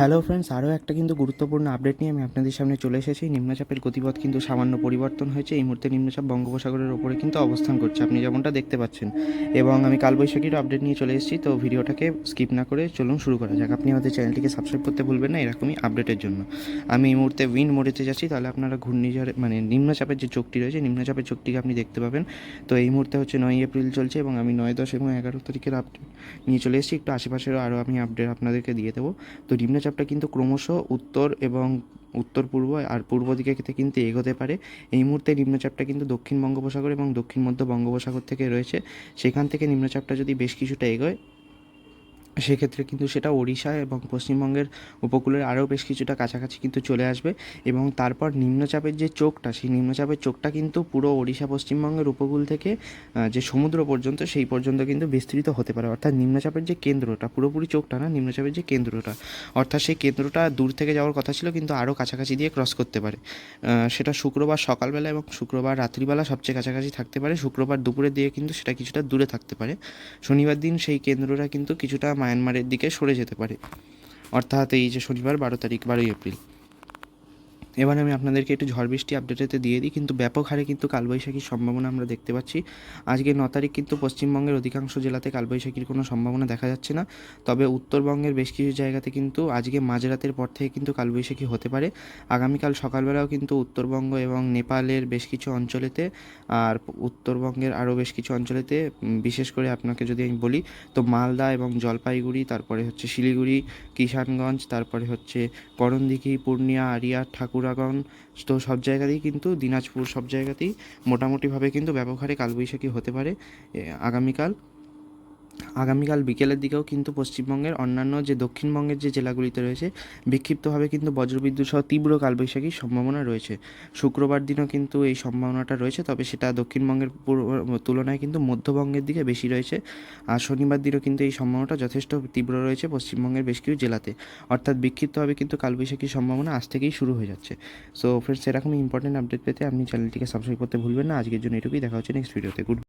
Hello friends আরও একটা কিন্তু গুরুত্বপূর্ণ আপডেট নিয়ে আমি আপনাদের সামনে চলে এসেছি। নিম্নচাপের গতিপথ কিন্তু সামান্য পরিবর্তন হয়েছে। এই মুহূর্তে নিম্নচাপ বঙ্গোপসাগরের ওপরে কিন্তু অবস্থান করছে। আপনি যেমনটা দেখতে পাচ্ছেন। এবং আমি কালবৈশাখীর আপডেট নিয়ে চলে এসেছি। তো ভিডিওটাকে স্কিপ না করে চলুন শুরু করা যাক। আপনি আমাদের চ্যানেলটিকে সাবস্ক্রাইব করতে ভুলবেন না। এরকমই আপডেটের জন্য। আমি এই মুহূর্তে উইন্ড মোড়েতে যাচ্ছি। তাহলে আপনারা ঘূর্ণিঝড়ে মানে নিম্নচাপের যে চোখটি রয়েছে, নিম্নচাপের চোখটিকে আপনি দেখতে পাবেন। তো এই মুহূর্তে হচ্ছে নয় এপ্রিল চলছে এবং আমি নয়, দশ এবং এগারো তারিখের আপডেট নিয়ে চলে এসেছি। একটু আশেপাশেরও আরও আমি আপডেট আপনাদেরকে দিয়ে দেবো। তো নিম্নচাপটা কিন্তু ক্রমশ উত্তর এবং উত্তর পূর্ব আর পূর্ব দিকে কিন্তু এগোতে পারে। এই মুহূর্তে নিম্নচাপটা কিন্তু দক্ষিণ বঙ্গোপসাগর এবং দক্ষিণ মধ্য বঙ্গোপসাগর থেকে রয়েছে। সেখান থেকে নিম্নচাপটা যদি বেশ কিছুটা এগোয় সেক্ষেত্রে কিন্তু সেটা ওড়িশা এবং পশ্চিমবঙ্গের উপকূলের আরও বেশ কিছুটা কাছাকাছি কিন্তু চলে আসবে এবং তারপর নিম্নচাপের যে চোখটা, সেই নিম্নচাপের চোখটা কিন্তু পুরো ওড়িশা, পশ্চিমবঙ্গের উপকূল থেকে যে সমুদ্র পর্যন্ত, সেই পর্যন্ত কিন্তু বিস্তৃত হতে পারে। অর্থাৎ নিম্নচাপের যে কেন্দ্রটা, পুরোপুরি চোখটা না, নিম্নচাপের যে কেন্দ্রটা, অর্থাৎ সেই কেন্দ্রটা দূর থেকে যাওয়ার কথা ছিল কিন্তু আরও কাছাকাছি দিয়ে ক্রস করতে পারে। সেটা শুক্রবার সকালবেলা এবং শুক্রবার রাত্রিবেলা সবচেয়ে কাছাকাছি থাকতে পারে। শুক্রবার দুপুরের দিয়ে কিন্তু সেটা কিছুটা দূরে থাকতে পারে। শনিবার দিন সেই কেন্দ্রটা কিন্তু কিছুটা মায়ানমারের দিকে সরে যেতে পারে। অর্থাৎ এই যে শনিবার বারো তারিখ বারোই এপ্রিল। এবার আমি আপনাদেরকে একটু ঝড় বৃষ্টি আপডেটেতে দিয়ে দিই, কিন্তু ব্যাপক হারে কিন্তু কালবৈশাখীর সম্ভাবনা আমরা দেখতে পাচ্ছি। আজকে ন তারিখ কিন্তু পশ্চিমবঙ্গের অধিকাংশ জেলাতে কালবৈশাখীর কোনো সম্ভাবনা দেখা যাচ্ছে না। তবে উত্তরবঙ্গের বেশ কিছু জায়গাতে কিন্তু আজকে মাঝরাতের পর থেকে কিন্তু কালবৈশাখী হতে পারে। আগামীকাল সকালবেলাও কিন্তু উত্তরবঙ্গ এবং নেপালের বেশ কিছু অঞ্চলেতে আর উত্তরবঙ্গের আরও বেশ কিছু অঞ্চলেতে বিশেষ করে আপনাকে যদি আমি বলি, তো মালদা এবং জলপাইগুড়ি, তারপরে হচ্ছে শিলিগুড়ি, কিষানগঞ্জ, তারপরে হচ্ছে করণদিঘি, পূর্ণিয়া আরিয়া ঠাকুরাগঞ্জ তো সব জায়গাতেই কিন্তু, দিনাজপুর সব জায়গাতেই মোটামুটিভাবে কিন্তু ব্যবহারে হারে কালবৈশাখী হতে পারে আগামীকাল। আগামীকাল বিকেলের দিকেও কিন্তু পশ্চিমবঙ্গের অন্যান্য যে দক্ষিণবঙ্গের যে জেলাগুলিতে রয়েছে, বিক্ষিপ্তভাবে কিন্তু বজ্রবিদ্যুৎ সহ তীব্র কালবৈশাখীর সম্ভাবনা রয়েছে। শুক্রবার দিনও কিন্তু এই সম্ভাবনাটা রয়েছে, তবে সেটা দক্ষিণবঙ্গের তুলনায় কিন্তু মধ্যবঙ্গের দিকে বেশি রয়েছে। আর শনিবার দিনও কিন্তু এই সম্ভাবনাটা যথেষ্ট তীব্র রয়েছে পশ্চিমবঙ্গের বেশ কিছু জেলাতে। অর্থাৎ বিক্ষিপ্তভাবে কিন্তু কালবৈশাখীর সম্ভাবনা আজ থেকেই শুরু হয়ে যাচ্ছে। সো ফ্রেন্ডস এরকমই ইম্পর্টেন্ট আপডেট পেতে আপনি চ্যানেলটিকে সাবস্ক্রাইব করতে ভুলবেন না। আজকের জন্য এটুকুই। দেখা হচ্ছে নেক্সট ভিডিওতে গুড